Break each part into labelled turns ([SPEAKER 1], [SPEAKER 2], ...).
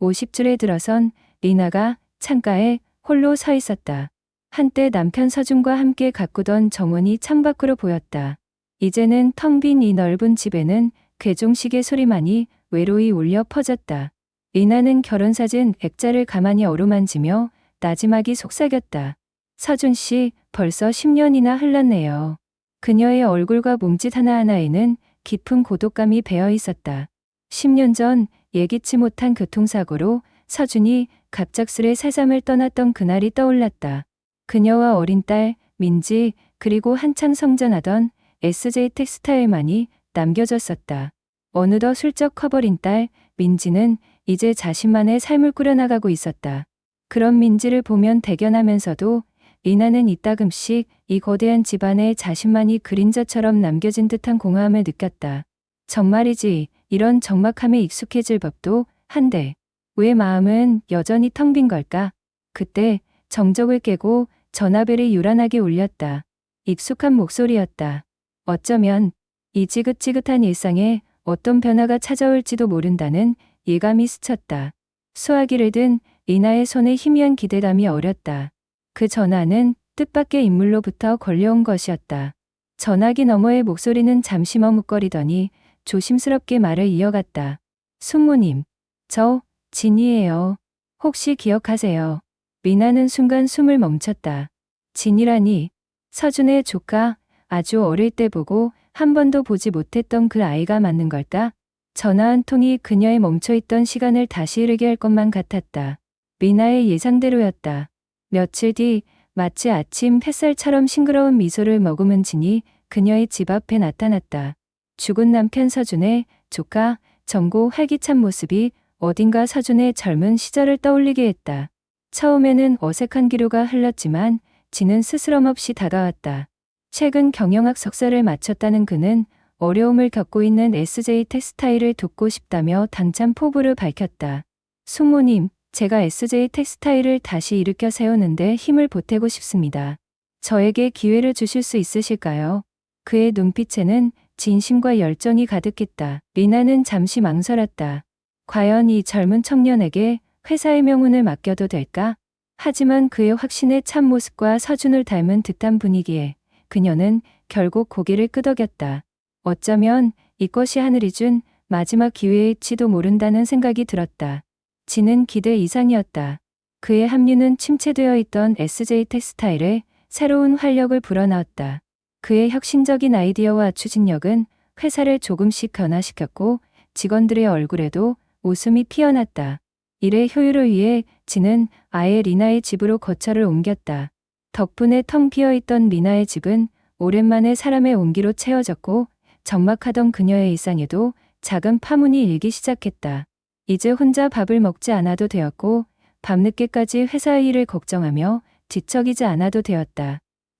[SPEAKER 1] 50줄에 들어선 리나가 창가에 홀로 서 있었다. 한때 남편 서준과 함께 가꾸던 정원이 창밖으로 보였다. 이제는 텅 빈 이 넓은 집에는 괴종식의 소리만이 외로이 울려 퍼졌다. 리나는 결혼사진 액자를 가만히 어루만지며 나지막이 속삭였다. 서준 씨, 벌써 10년이나 흘렀네요. 그녀의 얼굴과 몸짓 하나하나에는 깊은 고독감이 배어 있었다. 10년 전 예기치 못한 교통사고로 서준이 갑작스레 세상을 떠났던 그날이 떠올랐다. 그녀와 어린 딸, 민지, 그리고 한참 성장하던 SJ 텍스타일만이 남겨졌었다. 어느덧 슬쩍 커버린 딸, 민지는 이제 자신만의 삶을 꾸려나가고 있었다. 그런 민지를 보면 대견하면서도 리나는 이따금씩 이 거대한 집안에 자신만이 그림자처럼 남겨진 듯한 공허함을 느꼈다. 정말이지 이런 적막함에 익숙해질 법도 한데 왜 마음은 여전히 텅 빈 걸까? 그때 정적을 깨고 전화벨이 요란하게 울렸다. 익숙한 목소리였다. 어쩌면 이 지긋지긋한 일상에 어떤 변화가 찾아올지도 모른다는 예감이 스쳤다. 수화기를 든 리나의 손에 희미한 기대감이 어렸다. 그 전화는 뜻밖의 인물로부터 걸려온 것이었다. 전화기 너머의 목소리는 잠시 머뭇거리더니 조심스럽게 말을 이어갔다. 숙모님, 저 진이에요. 혹시 기억하세요? 미나는 순간 숨을 멈췄다. 진이라니 서준의 조카 아주 어릴 때 보고 한 번도 보지 못했던 그 아이가 맞는 걸까? 전화 한 통이 그녀의 멈춰있던 시간을 다시 흐르게 할 것만 같았다. 미나의 예상대로였다. 며칠 뒤 마치 아침 햇살처럼 싱그러운 미소를 머금은 진이 그녀의 집 앞에 나타났다. 죽은 남편 서준의 조카 정고 활기찬 모습이 어딘가 서준의 젊은 시절을 떠올리게 했다. 처음에는 어색한 기류가 흘렀지만 진은 스스럼 없이 다가왔다. 최근 경영학 석사를 마쳤다는 그는 어려움을 겪고 있는 SJ 텍스타일을 돕고 싶다며 당찬 포부를 밝혔다. 숙모님, 제가 SJ 텍스타일을 다시 일으켜 세우는데 힘을 보태고 싶습니다. 저에게 기회를 주실 수 있으실까요? 그의 눈빛에는 진심과 열정이 가득했다. 리나는 잠시 망설였다. 과연 이 젊은 청년에게 회사의 명운을 맡겨도 될까? 하지만 그의 확신의 참 모습과 서준을 닮은 듯한 분위기에 그녀는 결국 고개를 끄덕였다. 어쩌면 이것이 하늘이 준 마지막 기회일지도 모른다는 생각이 들었다. 지는 기대 이상이었다. 그의 합류는 침체되어 있던 SJ 텍스타일에 새로운 활력을 불어넣었다. 그의 혁신적인 아이디어와 추진력은 회사를 조금씩 변화시켰고 직원들의 얼굴에도 웃음이 피어났다. 일의 효율을 위해 지는 아예 리나의 집으로 거처를 옮겼다. 덕분에 텅 비어 있던 리나의 집은 오랜만에 사람의 온기로 채워졌고 적막하던 그녀의 일상에도 작은 파문이 일기 시작했다. 이제 혼자 밥을 먹지 않아도 되었고 밤늦게까지 회사 일을 걱정하며 뒤척이지 않아도 되었다.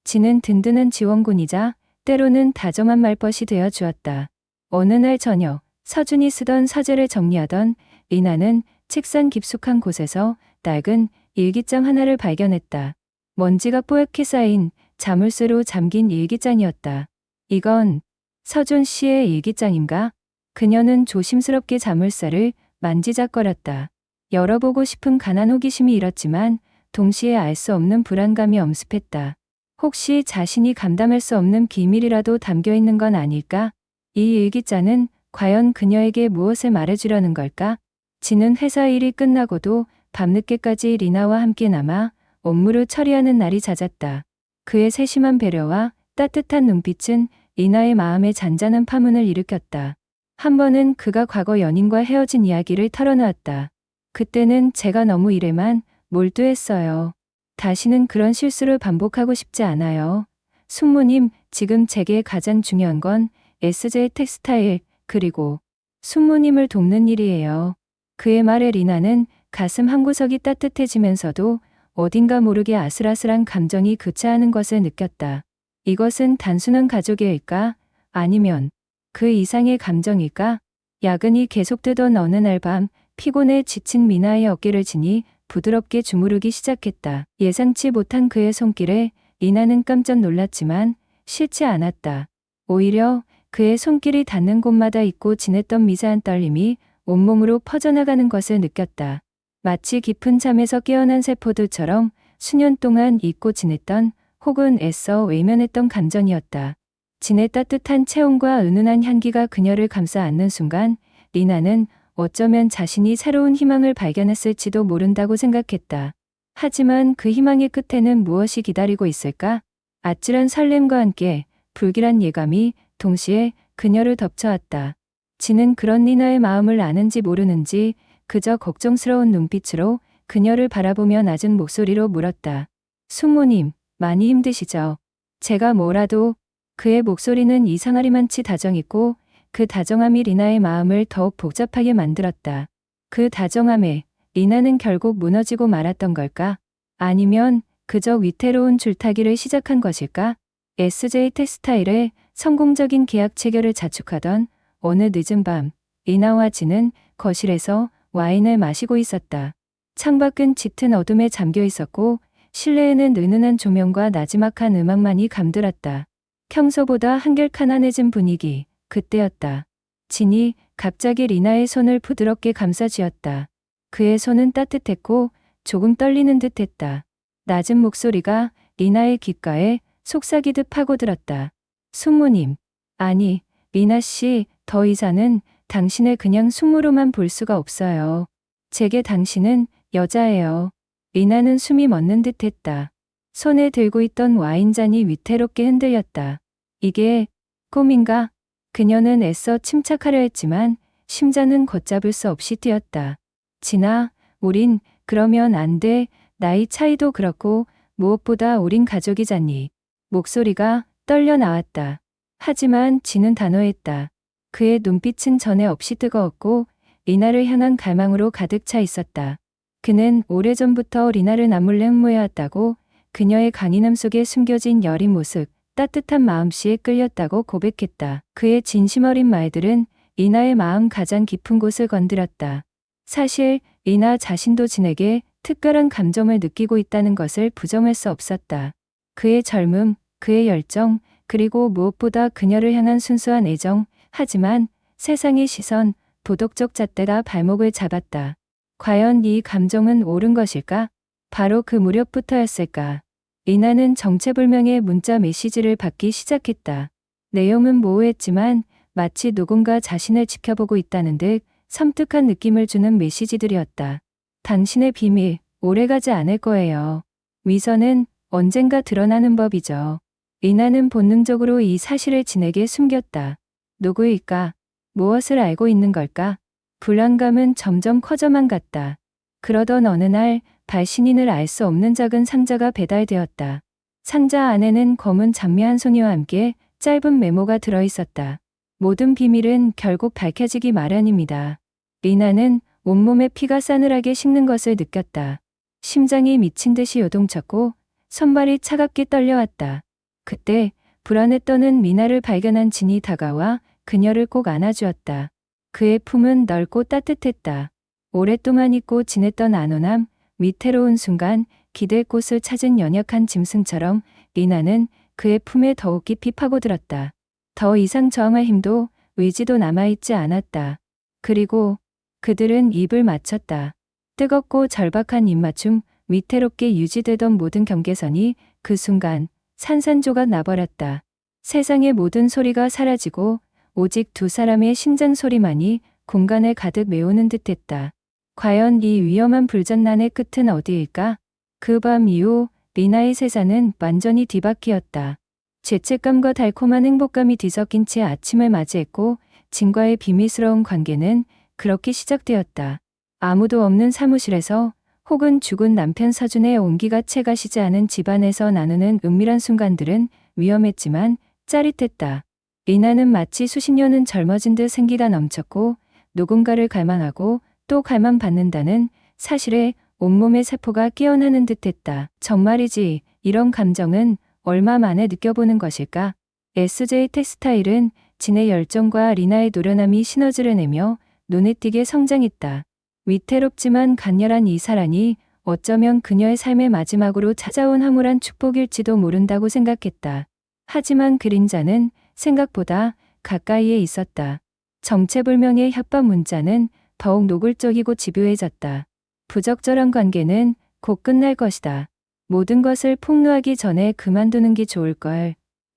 [SPEAKER 1] 지는 든든한 지원군이자 때로는 다정한 말벗이 되어 주었다. 어느 날 저녁 서준이 쓰던 서재를 정리하던 리나는 책상 깊숙한 곳에서 낡은 일기장 하나를 발견했다. 먼지가 뽀얗게 쌓인 자물쇠로 잠긴 일기장이었다. 이건 서준 씨의 일기장인가? 그녀는 조심스럽게 자물쇠를 만지작거렸다. 열어보고 싶은 가난 호기심이 일었지만 동시에 알 수 없는 불안감이 엄습했다. 혹시 자신이 감당할 수 없는 비밀이라도 담겨 있는 건 아닐까? 이 일기장은 과연 그녀에게 무엇을 말해주려는 걸까? 지는 회사 일이 끝나고도 밤늦게까지 리나와 함께 남아 업무를 처리하는 날이 잦았다. 그의 세심한 배려와 따뜻한 눈빛은 리나의 마음에 잔잔한 파문을 일으켰다. 한 번은 그가 과거 연인과 헤어진 이야기를 털어놓았다. 그때는 제가 너무 일에만 몰두했어요. 다시는 그런 실수를 반복하고 싶지 않아요. 숙모님, 지금 제게 가장 중요한 건 SJ 텍스타일, 그리고 숙모님을 돕는 일이에요. 그의 말에 리나는 가슴 한 구석이 따뜻해지면서도 어딘가 모르게 아슬아슬한 감정이 교차하는 것을 느꼈다. 이것은 단순한 가족의 일까? 아니면 그 이상의 감정일까? 야근이 계속되던 어느 날 밤 피곤해 지친 미나의 어깨를 지니 부드럽게 주무르기 시작했다. 예상치 못한 그의 손길에 리나는 깜짝 놀랐지만 싫지 않았다. 오히려 그의 손길이 닿는 곳마다 잊고 지냈던 미세한 떨림이 온몸으로 퍼져나가는 것을 느꼈다. 마치 깊은 잠에서 깨어난 세포들처럼 수년 동안 잊고 지냈던 혹은 애써 외면했던 감정이었다. 진의 따뜻한 체온과 은은한 향기가 그녀를 감싸 안는 순간 리나는 어쩌면 자신이 새로운 희망을 발견했을지도 모른다고 생각했다. 하지만 그 희망의 끝에는 무엇이 기다리고 있을까? 아찔한 설렘과 함께 불길한 예감이 동시에 그녀를 덮쳐왔다. 지는 그런 리나의 마음을 아는지 모르는지 그저 걱정스러운 눈빛으로 그녀를 바라보며 낮은 목소리로 물었다. 숙모님, 많이 힘드시죠? 제가 뭐라도 그의 목소리는 이상하리만치 다정했고 그 다정함이 리나의 마음을 더욱 복잡하게 만들었다. 그 다정함에 리나는 결국 무너지고 말았던 걸까? 아니면 그저 위태로운 줄타기를 시작한 것일까? SJ 텍스타일의 성공적인 계약 체결을 자축하던 어느 늦은 밤, 리나와 지는 거실에서 와인을 마시고 있었다. 창밖은 짙은 어둠에 잠겨 있었고 실내에는 은은한 조명과 나지막한 음악만이 감돌았다. 평소보다 한결 가난해진 분위기, 그때였다. 진이 갑자기 리나의 손을 부드럽게 감싸 쥐었다. 그의 손은 따뜻했고 조금 떨리는 듯 했다. 낮은 목소리가 리나의 귓가에 속삭이듯 파고들었다. 숙모님, 아니, 리나 씨, 더 이상은 당신을 그냥 숙모로만 볼 수가 없어요. 제게 당신은 여자예요. 리나는 숨이 멎는 듯 했다. 손에 들고 있던 와인잔이 위태롭게 흔들렸다. 이게 꿈인가? 그녀는 애써 침착하려 했지만 심장은 걷잡을 수 없이 뛰었다. 진아, 우린 그러면 안 돼. 나이 차이도 그렇고 무엇보다 우린 가족이잖니. 목소리가 떨려 나왔다. 하지만 진은 단호했다. 그의 눈빛은 전에 없이 뜨거웠고 리나를 향한 갈망으로 가득 차 있었다. 그는 오래전부터 리나를 남몰래 흠모해왔다고 그녀의 강인함 속에 숨겨진 여린 모습, 따뜻한 마음씨에 끌렸다고 고백했다. 그의 진심 어린 말들은 리나의 마음 가장 깊은 곳을 건드렸다. 사실 리나 자신도 진에게 특별한 감정을 느끼고 있다는 것을 부정할 수 없었다. 그의 젊음, 그의 열정, 그리고 무엇보다 그녀를 향한 순수한 애정, 하지만 세상의 시선, 도덕적 잣대가 발목을 잡았다. 과연 이 감정은 옳은 것일까? 바로 그 무렵부터였을까? 리나는 정체불명의 문자 메시지를 받기 시작했다. 내용은 모호했지만 마치 누군가 자신을 지켜보고 있다는 듯 섬뜩한 느낌을 주는 메시지들이었다. 당신의 비밀, 오래가지 않을 거예요. 위선은 언젠가 드러나는 법이죠. 리나는 본능적으로 이 사실을 진에게 숨겼다. 누구일까? 무엇을 알고 있는 걸까? 불안감은 점점 커져만 갔다. 그러던 어느 날 발신인을 알 수 없는 작은 상자가 배달되었다. 상자 안에는 검은 장미 한 송이와 함께 짧은 메모가 들어 있었다. 모든 비밀은 결국 밝혀지기 마련입니다. 리나는 온몸에 피가 싸늘하게 식는 것을 느꼈다. 심장이 미친 듯이 요동쳤고 손발이 차갑게 떨려왔다. 그때 불안에 떠는 미나를 발견한 진이 다가와 그녀를 꼭 안아주었다. 그의 품은 넓고 따뜻했다. 오랫동안 잊고 지냈던 안온함, 위태로운 순간 기댈 곳을 찾은 연약한 짐승처럼 리나는 그의 품에 더욱 깊이 파고들었다. 더 이상 저항할 힘도 의지도 남아있지 않았다. 그리고 그들은 입을 맞췄다. 뜨겁고 절박한 입맞춤, 위태롭게 유지되던 모든 경계선이 그 순간 산산조각 나버렸다. 세상의 모든 소리가 사라지고 오직 두 사람의 심장 소리만이 공간을 가득 메우는 듯했다. 과연 이 위험한 불전난의 끝은 어디일까? 그 밤 이후 리나의 세상은 완전히 뒤바뀌었다. 죄책감과 달콤한 행복감이 뒤섞인 채 아침을 맞이했고 진과의 비밀스러운 관계는 그렇게 시작되었다. 아무도 없는 사무실에서 혹은 죽은 남편 서준의 온기가 채 가시지 않은 집안에서 나누는 은밀한 순간들은 위험했지만 짜릿했다. 리나는 마치 수십 년은 젊어진 듯 생기가 넘쳤고 누군가를 갈망하고 또 갈망받는다는 사실에 온몸의 세포가 깨어나는 듯했다. 정말이지 이런 감정은 얼마 만에 느껴보는 것일까? SJ 텍스타일은 진의 열정과 리나의 노련함이 시너지를 내며 눈에 띄게 성장했다. 위태롭지만 간절한 이 사랑이 어쩌면 그녀의 삶의 마지막으로 찾아온 황홀한 축복일지도 모른다고 생각했다. 하지만 그림자는 생각보다 가까이에 있었다. 정체불명의 협박 문자는 더욱 노골적이고 집요해졌다. 부적절한 관계는 곧 끝날 것이다. 모든 것을 폭로하기 전에 그만두는 게 좋을 걸.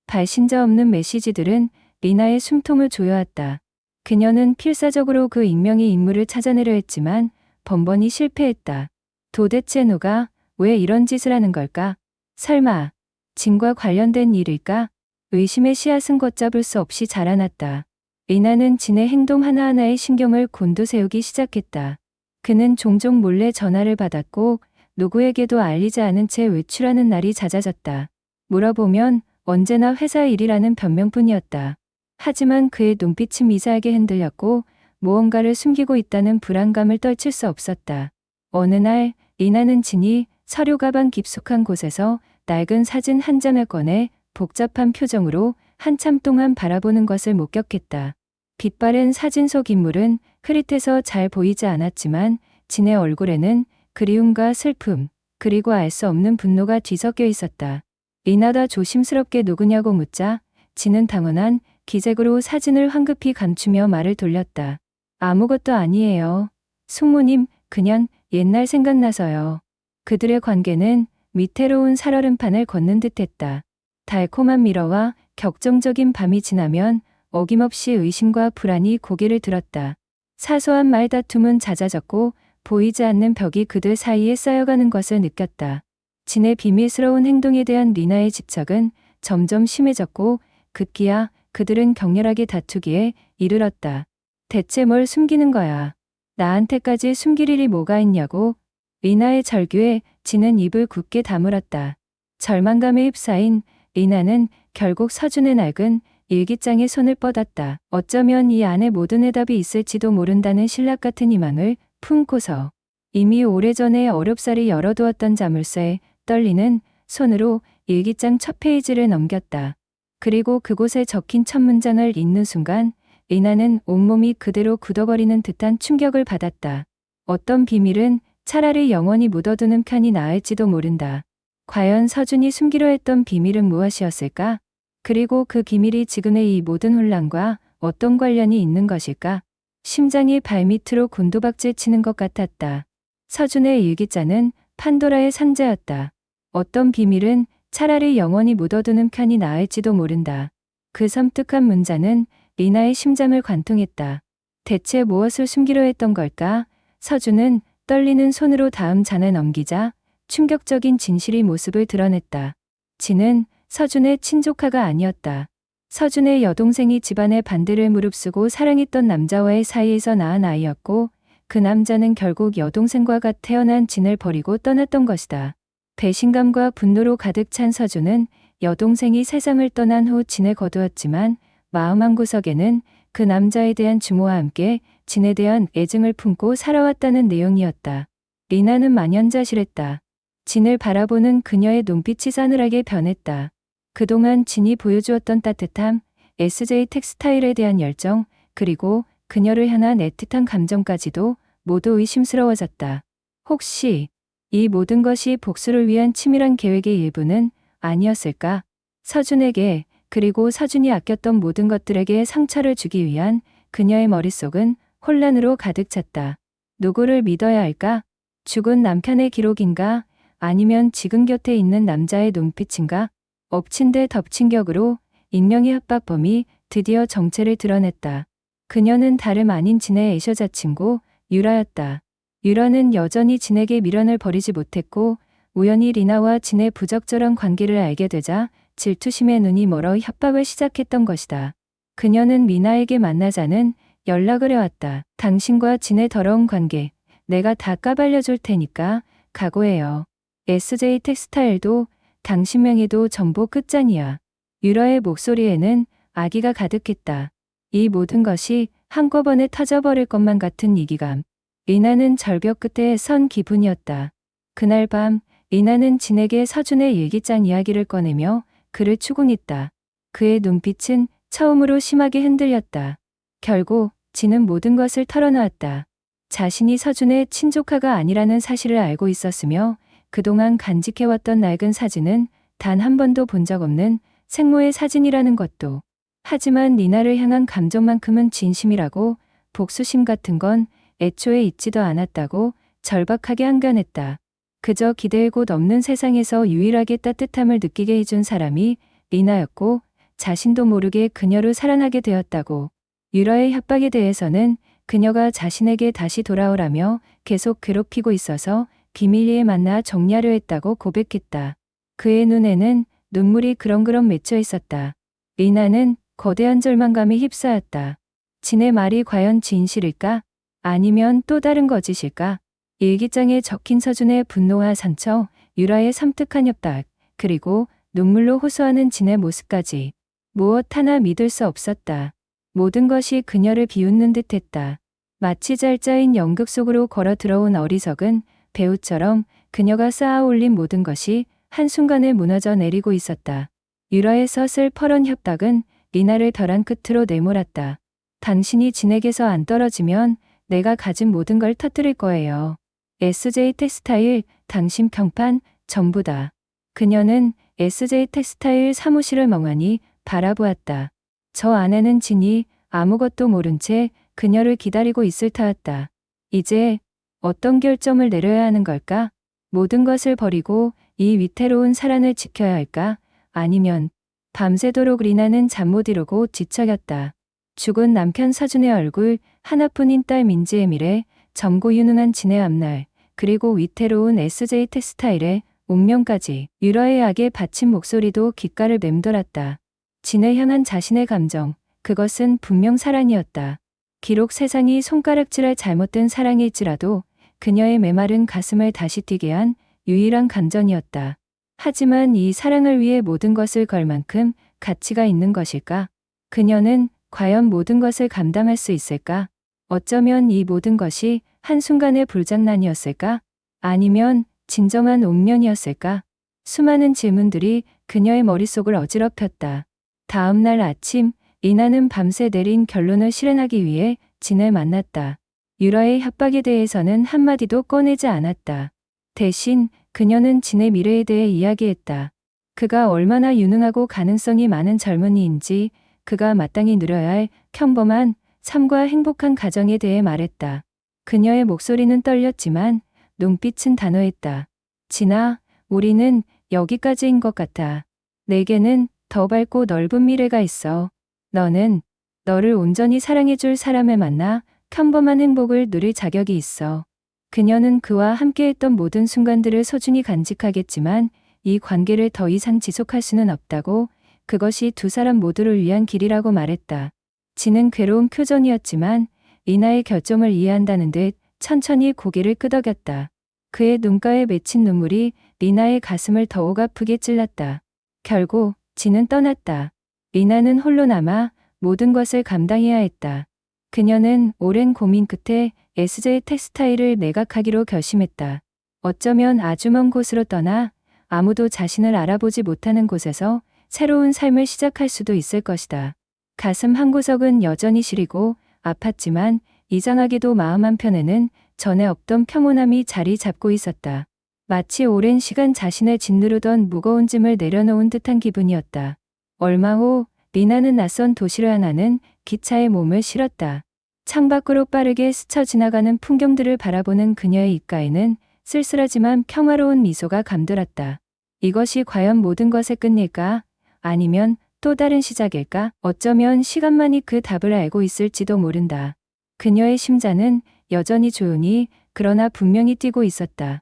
[SPEAKER 1] 발신자 없는 메시지들은 리나의 숨통을 조여왔다. 그녀는 필사적으로 그 익명의 인물을 찾아내려 했지만 번번이 실패했다. 도대체 누가 왜 이런 짓을 하는 걸까? 설마 진과 관련된 일일까? 의심의 씨앗은 걷잡을 수 없이 자라났다. 리나는 진의 행동 하나하나에 신경을 곤두세우기 시작했다. 그는 종종 몰래 전화를 받았고 누구에게도 알리지 않은 채 외출하는 날이 잦아졌다. 물어보면 언제나 회사 일이라는 변명뿐이었다. 하지만 그의 눈빛은 미세하게 흔들렸고 무언가를 숨기고 있다는 불안감을 떨칠 수 없었다. 어느 날 리나는 진이 서류 가방 깊숙한 곳에서 낡은 사진 한 장을 꺼내 복잡한 표정으로 한참 동안 바라보는 것을 목격했다. 빛바랜 사진 속 인물은 흐릿해서 잘 보이지 않았지만 진의 얼굴에는 그리움과 슬픔, 그리고 알 수 없는 분노가 뒤섞여 있었다. 리나가 조심스럽게 누구냐고 묻자 진은 당연한 기색으로 사진을 황급히 감추며 말을 돌렸다. 아무것도 아니에요. 숙모님, 그냥 옛날 생각나서요. 그들의 관계는 위태로운 살얼음판을 걷는 듯했다. 달콤한 미러와 격정적인 밤이 지나면 어김없이 의심과 불안이 고개를 들었다. 사소한 말다툼은 잦아졌고 보이지 않는 벽이 그들 사이에 쌓여가는 것을 느꼈다. 진의 비밀스러운 행동에 대한 리나의 집착은 점점 심해졌고 급기야 그들은 격렬하게 다투기에 이르렀다. 대체 뭘 숨기는 거야? 나한테까지 숨길 일이 뭐가 있냐고? 리나의 절규에 진은 입을 굳게 다물었다. 절망감에 휩싸인 리나는 결국 서준의 낡은 일기장에 손을 뻗었다. 어쩌면 이 안에 모든 해답이 있을지도 모른다는 신락 같은 희망을 품고서 이미 오래전에 어렵사리 열어두었던 자물쇠에 떨리는 손으로 일기장 첫 페이지를 넘겼다. 그리고 그곳에 적힌 첫 문장을 읽는 순간 리나는 온몸이 그대로 굳어버리는 듯한 충격을 받았다. 어떤 비밀은 차라리 영원히 묻어두는 편이 나을지도 모른다. 과연 서준이 숨기려 했던 비밀은 무엇이었을까? 그리고 그 비밀이 지금의 이 모든 혼란과 어떤 관련이 있는 것일까? 심장이 발밑으로 곤두박질 치는 것 같았다. 서준의 일기자는 판도라의 상자였다. 어떤 비밀은 차라리 영원히 묻어두는 편이 나을지도 모른다. 그 섬뜩한 문자는 리나의 심장을 관통했다. 대체 무엇을 숨기려 했던 걸까? 서준은 떨리는 손으로 다음 잔을 넘기자 충격적인 진실이 모습을 드러냈다. 진은 서준의 친조카가 아니었다. 서준의 여동생이 집안의 반대를 무릅쓰고 사랑했던 남자와의 사이에서 낳은 아이였고 그 남자는 결국 여동생과 같 태어난 진을 버리고 떠났던 것이다. 배신감과 분노로 가득 찬 서준은 여동생이 세상을 떠난 후 진을 거두었지만 마음 한구석에는 그 남자에 대한 주모와 함께 진에 대한 애증을 품고 살아왔다는 내용이었다. 리나는 만연자실했다. 진을 바라보는 그녀의 눈빛이 싸늘하게 변했다. 그동안 진이 보여주었던 따뜻함, SJ 텍스타일에 대한 열정, 그리고 그녀를 향한 애틋한 감정까지도 모두 의심스러워졌다. 혹시 이 모든 것이 복수를 위한 치밀한 계획의 일부는 아니었을까? 서준에게 그리고 서준이 아꼈던 모든 것들에게 상처를 주기 위한 그녀의 머릿속은 혼란으로 가득 찼다. 누구를 믿어야 할까? 죽은 남편의 기록인가? 아니면 지금 곁에 있는 남자의 눈빛인가? 엎친 데 덮친 격으로 익명의 협박범이 드디어 정체를 드러냈다. 그녀는 다름 아닌 진의 애셔자 친구 유라였다. 유라는 여전히 진에게 미련을 버리지 못했고 우연히 리나와 진의 부적절한 관계를 알게 되자 질투심에 눈이 멀어 협박을 시작했던 것이다. 그녀는 미나에게 만나자는 연락을 해왔다. 당신과 진의 더러운 관계 내가 다 까발려줄 테니까 각오해요. SJ 텍스타일도 당신 명예도 전부 끝장이야. 유라의 목소리에는 아기가 가득했다. 이 모든 것이 한꺼번에 터져버릴 것만 같은 이기감. 리나는 절벽 끝에 선 기분이었다. 그날 밤 리나는 진에게 서준의 일기장 이야기를 꺼내며 그를 추궁했다. 그의 눈빛은 처음으로 심하게 흔들렸다. 결국 진은 모든 것을 털어놓았다. 자신이 서준의 친조카가 아니라는 사실을 알고 있었으며 그동안 간직해왔던 낡은 사진은 단 한 번도 본 적 없는 생모의 사진이라는 것도. 하지만 니나를 향한 감정만큼은 진심이라고 복수심 같은 건 애초에 있지도 않았다고 절박하게 한간했다. 그저 기대의 곳 없는 세상에서 유일하게 따뜻함을 느끼게 해준 사람이 리나였고 자신도 모르게 그녀를 사랑하게 되었다고. 유라의 협박에 대해서는 그녀가 자신에게 다시 돌아오라며 계속 괴롭히고 있어서 비밀리에 만나 정리하려 했다고 고백했다. 그의 눈에는 눈물이 그렁그렁 맺혀 있었다. 리나는 거대한 절망감에 휩싸였다. 진의 말이 과연 진실일까? 아니면 또 다른 거짓일까? 일기장에 적힌 서준의 분노와 상처, 유라의 섬뜩한 협박, 그리고 눈물로 호소하는 진의 모습까지 무엇 하나 믿을 수 없었다. 모든 것이 그녀를 비웃는 듯했다. 마치 잘 짜인 연극 속으로 걸어 들어온 어리석은 배우처럼 그녀가 쌓아 올린 모든 것이 한순간에 무너져 내리고 있었다. 유라의 서슬 퍼런 협박은 리나를 벼랑 끝으로 내몰았다. 당신이 진에게서 안 떨어지면 내가 가진 모든 걸 터뜨릴 거예요. SJ 텍스타일, 당신 평판, 전부다. 그녀는 SJ 텍스타일 사무실을 멍하니 바라보았다. 저 안에는 진이 아무것도 모른 채 그녀를 기다리고 있을 터였다. 이제 어떤 결정을 내려야 하는 걸까? 모든 것을 버리고 이 위태로운 사랑을 지켜야 할까? 아니면 밤새도록 리나는 잠 못 이루고 지쳐갔다. 죽은 남편 서준의 얼굴, 하나뿐인 딸 민지의 미래, 젊고 유능한 진의 앞날, 그리고 위태로운 SJ 텍스타일의 운명까지 유라의 악에 바친 목소리도 귓가를 맴돌았다. 진을 향한 자신의 감정, 그것은 분명 사랑이었다. 기록 세상이 손가락질할 잘못된 사랑일지라도 그녀의 메마른 가슴을 다시 뛰게 한 유일한 감정이었다. 하지만 이 사랑을 위해 모든 것을 걸 만큼 가치가 있는 것일까? 그녀는 과연 모든 것을 감당할 수 있을까? 어쩌면 이 모든 것이 한순간의 불장난이었을까? 아니면 진정한 운명이었을까? 수많은 질문들이 그녀의 머릿속을 어지럽혔다. 다음 날 아침, 리나는 밤새 내린 결론을 실현하기 위해 진을 만났다. 유라의 협박에 대해서는 한마디도 꺼내지 않았다. 대신 그녀는 진의 미래에 대해 이야기했다. 그가 얼마나 유능하고 가능성이 많은 젊은이인지 그가 마땅히 누려야 할 평범한 삶과 행복한 가정에 대해 말했다. 그녀의 목소리는 떨렸지만 눈빛은 단호했다. 진아, 우리는 여기까지인 것 같아. 내게는 더 밝고 넓은 미래가 있어. 너는 너를 온전히 사랑해줄 사람을 만나 평범한 행복을 누릴 자격이 있어. 그녀는 그와 함께했던 모든 순간들을 소중히 간직하겠지만 이 관계를 더 이상 지속할 수는 없다고 그것이 두 사람 모두를 위한 길이라고 말했다. 지는 괴로운 표정이었지만 리나의 결정을 이해한다는 듯 천천히 고개를 끄덕였다. 그의 눈가에 맺힌 눈물이 리나의 가슴을 더욱 아프게 찔렀다. 결국 지는 떠났다. 리나는 홀로 남아 모든 것을 감당해야 했다. 그녀는 오랜 고민 끝에 SJ 텍스타일을 매각하기로 결심했다. 어쩌면 아주 먼 곳으로 떠나 아무도 자신을 알아보지 못하는 곳에서 새로운 삶을 시작할 수도 있을 것이다. 가슴 한 구석은 여전히 시리고 아팠지만 이상하게도 마음 한편에는 전에 없던 평온함이 자리 잡고 있었다. 마치 오랜 시간 자신을 짓누르던 무거운 짐을 내려놓은 듯한 기분이었다. 얼마 후 리나는 낯선 도시를 하나는 기차에 몸을 실었다. 창밖으로 빠르게 스쳐 지나가는 풍경들을 바라보는 그녀의 입가에는 쓸쓸하지만 평화로운 미소가 감돌았다. 이것이 과연 모든 것의 끝일까? 아니면 또 다른 시작일까? 어쩌면 시간만이 그 답을 알고 있을지도 모른다. 그녀의 심장은 여전히 조용히 그러나 분명히 뛰고 있었다.